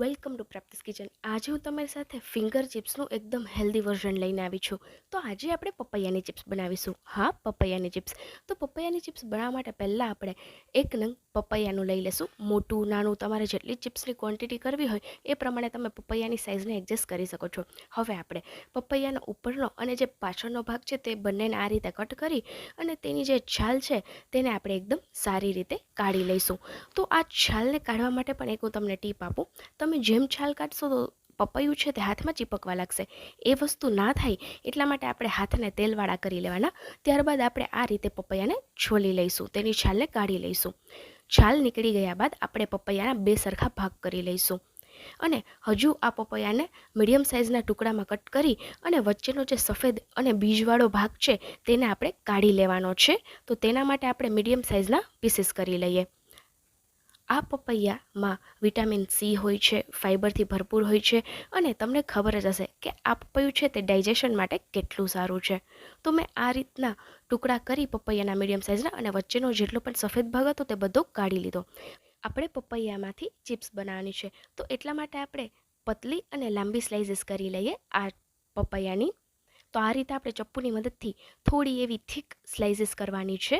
Welcome to પ્રેપ્ટિસ kitchen. આજે હું તમારી સાથે ફિંગર ચિપ્સનું એકદમ હેલ્ધી વર્ઝન લઈને આવી છું. તો આજે આપણે પપૈયાની ચિપ્સ બનાવીશું. હા, પપૈયાની ચિપ્સ. તો પપૈયાની ચિપ્સ બનાવવા માટે પહેલાં આપણે એક નંગ પપૈયાનું લઈ લેશું મોટું, નાનું, તમારે જેટલી ચિપ્સની ક્વોન્ટિટી કરવી હોય એ પ્રમાણે તમે પપૈયાની સાઇઝને એડજસ્ટ કરી શકો છો. હવે આપણે પપૈયાનો ઉપરનો અને જે પાછળનો ભાગ છે તે બંનેને આ રીતે કટ કરી અને તેની જે છાલ છે તેને આપણે એકદમ સારી રીતે કાઢી લઈશું. તો આ છાલને કાઢવા માટે પણ એક હું તમને ટીપ આપું. તમે જેમ છાલ કાઢશો તો પપૈયું છે તે હાથમાં ચીપકવા લાગશે. એ વસ્તુ ના થાય એટલા માટે આપણે હાથને તેલવાળા કરી લેવાના. ત્યારબાદ આપણે આ રીતે પપૈયાને છોલી લઈશું, તેની છાલને કાઢી લઈશું. છાલ નીકળી ગયા બાદ આપણે પપૈયાના બે સરખા ભાગ કરી લઈશું. અને હજુ આ પપૈયાને મીડિયમ સાઇઝના ટુકડામાં કટ કરી અને વચ્ચેનો જે સફેદ અને બીજવાળો ભાગ છે તેને આપણે કાઢી લેવાનો છે. તો તેના માટે આપણે મીડિયમ સાઇઝના પીસીસ કરી લઈએ. આ પપૈયામાં વિટામિન સી હોય છે ફાઇબરથી ભરપૂર હોય છે અને તમને ખબર જ હશે કે આ પપૈયું છે તે ડાયજેશન માટે કેટલું સારું છે. તો મેં આ રીતના ટુકડા કરી પપૈયાના મીડિયમ સાઇઝના અને વચ્ચેનો જેટલો પણ સફેદ ભાગ હતો તે બધો કાઢી લીધો. આપણે પપૈયામાંથી ચિપ્સ બનાવવાની છે. તો એટલા માટે આપણે પતલી અને લાંબી સ્લાઇસીસ કરી લઈએ આ પપૈયાની. તો આ રીતે આપણે ચપ્પુની મદદથી થોડી એવી થીક સ્લાઇસીસ કરવાની છે.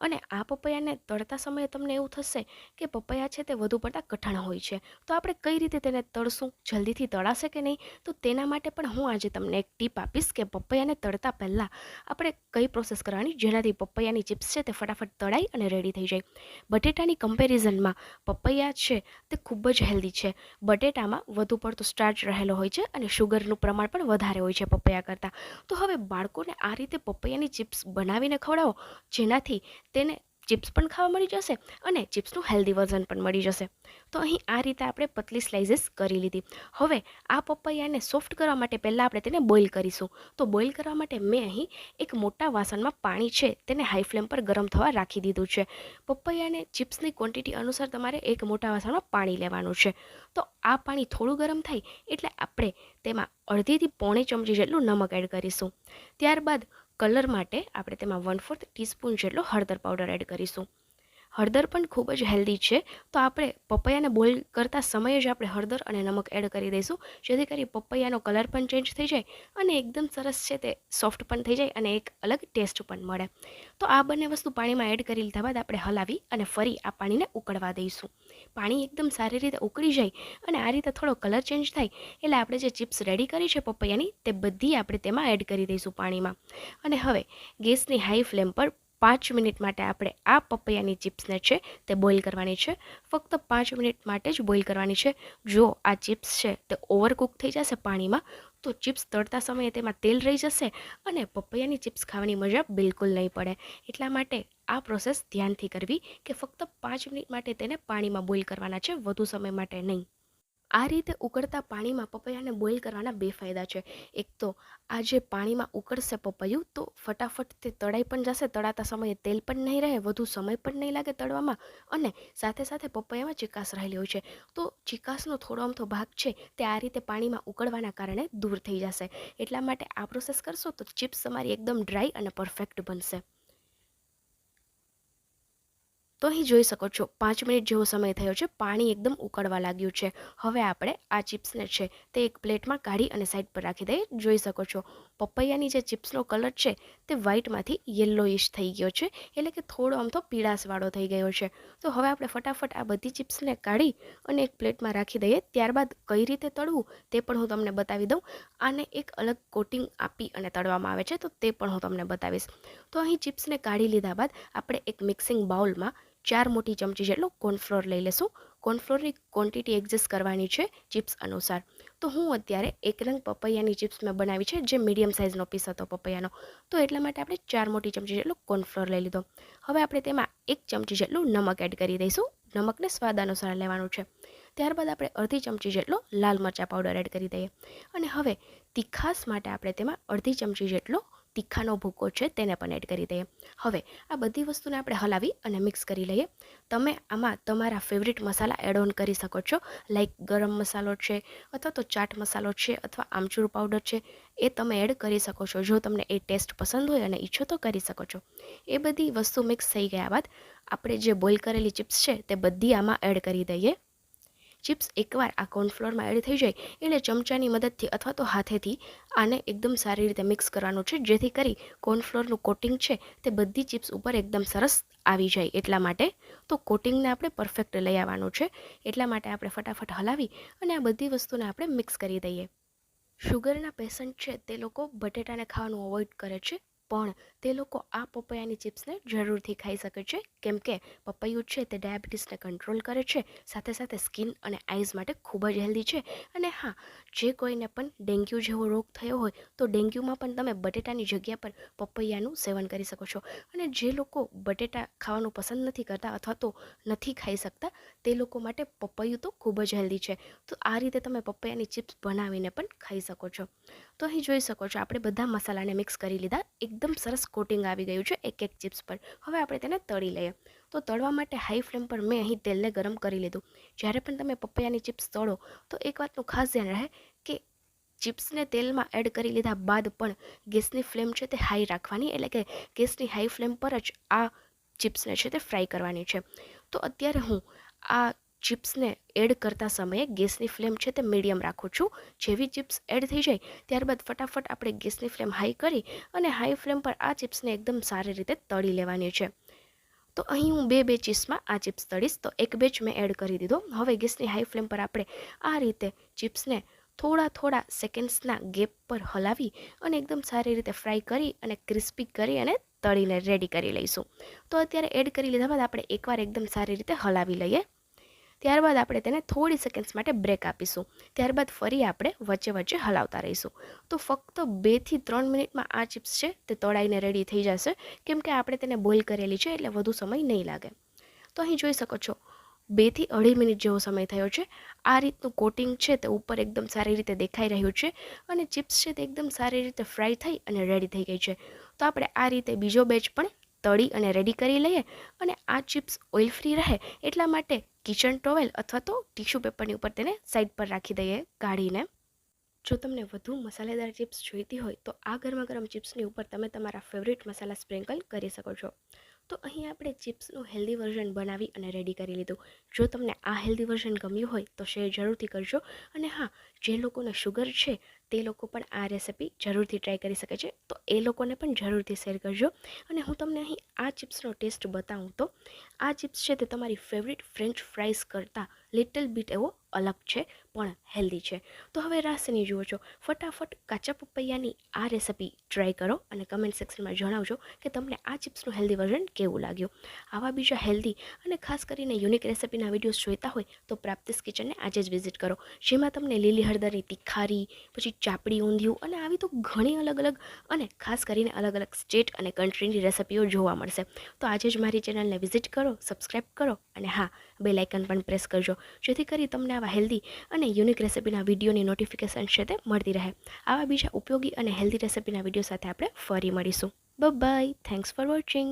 અને આ પપૈયાને તળતા સમયે તમને એવું થશે કે પપૈયા છે તે વધુ પડતા કઠણ હોય છે. તો આપણે કઈ રીતે તેને તળશું? જલ્દીથી તળાશે કે નહીં? તો તેના માટે પણ હું આજે તમને એક ટીપ આપીશ કે પપૈયાને તળતા પહેલાં આપણે કઈ પ્રોસેસ કરવાની? જેનાથી પપૈયાની ચિપ્સ છે તે ફટાફટ તળાઈ અને રેડી થઈ જાય. બટેટાની કમ્પેરિઝનમાં પપૈયા છે તે ખૂબ જ હેલ્ધી છે. બટેટામાં વધુ પડતો સ્ટાર્ચ રહેલો હોય છે અને શુગરનું પ્રમાણ પણ વધારે હોય છે પપૈયા કરતાં. તો હવે બાળકોને આ રીતે પપૈયાની ચિપ્સ બનાવીને ખવડાવો. જેનાથી તેને ચિપ્સ પણ ખાવા મળી જશે અને ચિપ્સનું હેલ્ધી વર્ઝન પણ મળી જશે. તો અહીં આ રીતે આપણે પતલી સ્લાઇસીસ કરી લીધી. હવે આ પપૈયાને સોફ્ટ કરવા માટે પહેલાં આપણે તેને બોઇલ કરીશું. તો બોઇલ કરવા માટે મેં અહીં એક મોટા વાસણમાં પાણી છે તેને હાઈ ફ્લેમ પર ગરમ થવા રાખી દીધું છે. પપૈયાને ચિપ્સની ક્વોન્ટિટી અનુસાર તમારે એક મોટા વાસણમાં પાણી લેવાનું છે. તો આ પાણી થોડું ગરમ થાય એટલે આપણે તેમાં અડધીથી પોણી ચમચી જેટલું નમક એડ કરીશું. ત્યારબાદ કલર માટે આપણે તેમાં વન ફોર્થ ટીસ્પૂન જેટલો હળદર પાવડર એડ કરીશું. હળદર પણ ખૂબ જ હેલ્ધી છે. તો આપણે પપૈયાને બોઇલ કરતા સમયે જ આપણે હળદર અને નમક એડ કરી દઈશું. જેથી કરી પપૈયાનો કલર પણ ચેન્જ થઈ જાય અને એકદમ સરસ છે તે સોફ્ટ પણ થઈ જાય અને એક અલગ ટેસ્ટ પણ મળે. તો આ બંને વસ્તુ પાણીમાં એડ કરી લીધા બાદ આપણે હલાવી અને ફરી આ પાણીને ઉકળવા દઈશું. પાણી એકદમ સારી રીતે ઉકળી જાય અને આ રીતે થોડો કલર ચેન્જ થાય એટલે આપણે જે ચિપ્સ રેડી કરી છે પપૈયાની તે બધી આપણે તેમાં એડ કરી દઈશું પાણીમાં. અને હવે ગેસની હાઈ ફ્લેમ પર પાંચ મિનિટ માટે આપણે આ પપૈયાની ચિપ્સને છે તે બોઇલ કરવાની છે. ફક્ત પાંચ મિનિટ માટે જ બોઇલ કરવાની છે. જો આ ચિપ્સ છે તે ઓવરકુક થઈ જશે પાણીમાં, તો ચિપ્સ તળતા સમયે તેમાં તેલ રહી જશે અને પપૈયાની ચિપ્સ ખાવાની મજા બિલકુલ નહીં પડે. એટલા માટે આ પ્રોસેસ ધ્યાનથી કરવી કે ફક્ત પાંચ મિનિટ માટે તેને પાણીમાં બોઇલ કરવાના છે, વધુ સમય માટે નહીં. આ રીતે ઉકળતા પાણીમાં પપૈયાને બોઇલ કરવાના બે ફાયદા છે. એક તો, આ જે પાણીમાં ઉકળશે પપૈયું, તો ફટાફટ તે તળાઈ પણ જશે, તળાતા સમયે તેલ પણ નહીં રહે, વધુ સમય પણ નહીં લાગે તળવામાં, અને સાથે સાથે પપૈયામાં ચિકાસ રહેલી હોય છે. તો ચિકાસનો થોડો અમથો ભાગ છે, તે આ રીતે પાણીમાં ઉકળવાના કારણે દૂર થઈ જશે. એટલા માટે આ પ્રોસેસ કરશો તો ચિપ્સ તમારી એકદમ ડ્રાય અને પરફેક્ટ બનશે. તો અહીં જોઈ શકો છો, પાંચ મિનિટ જેવો સમય થયો છે, પાણી એકદમ ઉકળવા લાગ્યું છે. હવે આપણે આ ચિપ્સને છે તે એક પ્લેટમાં કાઢી અને સાઈડ પર રાખી દઈએ. જોઈ શકો છો પપૈયાની જે ચિપ્સનો કલર છે તે વ્હાઇટમાંથી યલોઇશ થઈ ગયો છે. એટલે કે થોડો આમ તો પીળાશવાળો થઈ ગયો છે. તો હવે આપણે ફટાફટ આ બધી ચિપ્સને કાઢી અને એક પ્લેટમાં રાખી દઈએ. ત્યારબાદ કઈ રીતે તળવું તે પણ હું તમને બતાવી દઉં. આને એક અલગ કોટિંગ આપી અને તળવામાં આવે છે તો તે પણ હું તમને બતાવીશ. તો અહીં ચિપ્સને કાઢી લીધા બાદ આપણે એક મિક્સિંગ બાઉલમાં ચાર મોટી ચમચી જેટલો કોર્નફ્લોર લઈ લેશું. કોર્નફ્લોરની ક્વોન્ટિટી એડજસ્ટ કરવાની છે ચિપ્સ અનુસાર. તો હું અત્યારે એક રંગ પપૈયાની ચિપ્સ મેં બનાવી છે, જે મીડિયમ સાઇઝનો પીસ હતો પપૈયાનો. તો એટલા માટે આપણે ચાર મોટી ચમચી જેટલો કોર્નફ્લોર લઈ લીધો. હવે આપણે તેમાં એક ચમચી જેટલું નમક એડ કરી દઈશું. નમકને સ્વાદ અનુસાર લેવાનું છે. ત્યારબાદ આપણે અડધી ચમચી જેટલો લાલ મરચાં પાવડર એડ કરી દઈએ. અને હવે તીખાસ માટે આપણે તેમાં અડધી ચમચી જેટલો તીખાનો ભૂકો છે તેને પણ એડ કરી દઈએ. હવે આ બધી વસ્તુને આપણે હલાવી અને મિક્સ કરી લઈએ. તમે આમાં તમારા ફેવરિટ મસાલા એડ ઓન કરી શકો છો લાઈક ગરમ મસાલો છે, અથવા તો ચાટ મસાલો છે, અથવા આમચૂર પાવડર છે, એ તમે એડ કરી શકો છો. જો તમને એ ટેસ્ટ પસંદ હોય અને ઈચ્છો તો કરી શકો છો. એ બધી વસ્તુ મિક્સ થઈ ગયા બાદ આપણે જે બોઇલ કરેલી ચિપ્સ છે તે બધી આમાં એડ કરી દઈએ. ચિપ્સ એકવાર આ કોર્નફ્લોરમાં એડ થઈ જાય એટલે ચમચાની મદદથી અથવા તો હાથેથી આને એકદમ સારી રીતે મિક્સ કરવાનું છે, જેથી કરી કોર્નફ્લોરનું કોટિંગ છે તે બધી ચિપ્સ ઉપર એકદમ સરસ આવી જાય. એટલા માટે તો કોટિંગને આપણે પરફેક્ટ લઈ આવવાનું છે. એટલા માટે આપણે ફટાફટ હલાવી અને આ બધી વસ્તુને આપણે મિક્સ કરી દઈએ. શુગરના પેશન્ટ છે તે લોકો બટેટાને ખાવાનું અવોઇડ કરે છે. પણ તે લોકો આ પપૈયાની ચિપ્સને જરૂરથી ખાઈ શકે છે. કેમ કે પપૈયું છે તે ડાયાબિટીસને કંટ્રોલ કરે છે. સાથે સાથે સ્કિન અને આઈઝ માટે ખૂબ જ હેલ્ધી છે. અને હા જે કોઈને પણ ડેન્ગ્યુ જેવો રોગ થયો હોય તો ડેન્ગ્યુમાં પણ તમે બટેટાની જગ્યા પર પપૈયાનું સેવન કરી શકો છો. અને જે લોકો બટેટા ખાવાનું પસંદ નથી કરતા અથવા તો નથી ખાઈ શકતા, તે લોકો માટે પપૈયું તો ખૂબ જ હેલ્ધી છે. તો આ રીતે તમે પપૈયાની ચિપ્સ બનાવીને પણ ખાઈ શકો છો. તો અહીં જોઈ શકો છો, આપણે બધા મસાલાને મિક્સ કરી લીધા. એકદમ સરસ કોટિંગ આવી ગયું છે એક એક ચિપ્સ પર. હવે આપણે તેને તળી લઈએ. તો તળવા માટે હાઈ ફ્લેમ પર મેં અહીં તેલને ગરમ કરી લીધું. જ્યારે પણ તમે પપૈયાની ચિપ્સ તળો, તો એક વાતનું ખાસ ધ્યાન રહે કે ચિપ્સને તેલમાં એડ કરી લીધા બાદ પણ ગેસની ફ્લેમ છે તે હાઈ રાખવાની, એટલે કે ગેસની હાઈ ફ્લેમ પર જ આ ચિપ્સને છે તે ફ્રાય કરવાની છે. તો અત્યારે હું આ ચિપ્સને એડ કરતા સમયે ગેસની ફ્લેમ છે તે મીડિયમ રાખું છું. જેવી ચિપ્સ એડ થઈ જાય, ત્યારબાદ ફટાફટ આપણે ગેસની ફ્લેમ હાઈ કરી અને હાઈ ફ્લેમ પર આ ચિપ્સને એકદમ સારી રીતે તળી લેવાની છે. તો અહીં હું બે બે ચીપ્સમાં આ ચિપ્સ તળીશ. તો એક બેચ મેં એડ કરી દીધો. હવે ગેસની હાઈ ફ્લેમ પર આપણે આ રીતે ચિપ્સને થોડા થોડા સેકન્ડ્સના ગેપ પર હલાવી અને એકદમ સારી રીતે ફ્રાય કરી અને ક્રિસ્પી કરી અને તળીને રેડી કરી લઈશું. તો અત્યારે એડ કરી લીધા બાદ આપણે એકવાર એકદમ સારી રીતે હલાવી લઈએ. ત્યારબાદ આપણે તેને થોડી સેકન્ડ્સ માટે બ્રેક આપીશું. ત્યારબાદ ફરી આપણે વચ્ચે વચ્ચે હલાવતા રહીશું. તો ફક્ત બેથી ત્રણ મિનિટમાં આ ચિપ્સ છે તે તળાઈને રેડી થઈ જશે. કેમ કે આપણે તેને બોઇલ કરેલી છે એટલે વધુ સમય નહીં લાગે. તો અહીં જોઈ શકો છો બેથી અઢી મિનિટ જેવો સમય થયો છે. આ રીતનું કોટિંગ છે તે ઉપર એકદમ સારી રીતે દેખાઈ રહ્યું છે અને ચિપ્સ છે તે એકદમ સારી રીતે ફ્રાય થઈ અને રેડી થઈ ગઈ છે. તો આપણે આ રીતે બીજો બેચ પણ તળી અને રેડી કરી લઈએ અને આ ચિપ્સ ઓઇલ ફ્રી રહે એટલા માટે કિચન ટોવેલ અથવા તો ટીશ્યુ પેપરની ઉપર તેને સાઈડ પર રાખી દઈએ કાઢીને જો તમને વધુ મસાલેદાર ચિપ્સ જોઈતી હોય તો આ ગરમા ગરમ ચિપ્સની ઉપર તમે તમારા ફેવરિટ મસાલા સ્પ્રિંકલ કરી શકો છો. તો અહીં આપણે ચિપ્સનું હેલ્ધી વર્ઝન બનાવી અને રેડી કરી લીધું. જો તમને આ હેલ્ધી વર્ઝન ગમ્યું હોય તો શેર જરૂરથી કરજો. અને હા, જે લોકોને શુગર છે, તે લોકો પણ આ રેસિપી જરૂરથી ટ્રાય કરી શકે છે. તો એ લોકોને પણ જરૂરથી શેર કરજો. અને હું તમને અહીં આ ચિપ્સનો ટેસ્ટ બતાવું તો, આ ચિપ્સ છે તે તમારી ફેવરિટ ફ્રેન્ચ ફ્રાઈઝ કરતાં લિટલ બીટ એવો અલગ છે, પણ હેલ્ધી છે. તો હવે રાસની જુઓ છો. ફટાફટ કાચા પપૈયાની આ રેસિપી ટ્રાય કરો અને કમેન્ટ સેક્શનમાં જણાવજો કે તમને આ ચિપ્સનું હેલ્ધી વર્ઝન કેવું લાગ્યું. આવા બીજા હેલ્ધી અને ખાસ કરીને યુનિક રેસિપીના વિડીયોઝ જોઈતા હોય તો પ્રાપ્તિસ કિચનને આજે જ વિઝિટ કરો. જેમાં તમને લીલી હળદરની તિખારી, પછી ચાપડી ઊંધિયું અને આવી તો ઘણી અલગ અલગ અને ખાસ કરીને અલગ અલગ સ્ટેટ અને કન્ટ્રીની રેસિપીઓ જોવા મળશે. તો આજે જ મારી ચેનલને વિઝિટ કરો સબસ્ક્રાઈબ કરો અને હા બે લાઇકન પણ પ્રેસ કરજો. જેથી કરી તમને આવા હેલ્ધી અને યુનિક રેસિપીના વિડીયોની નોટિફિકેશન છે તે મળતી રહે. આવા બીજા ઉપયોગી અને હેલ્ધી રેસિપીના વીડિયો સાથે આપણે ફરી મળીશું. By thanks for watching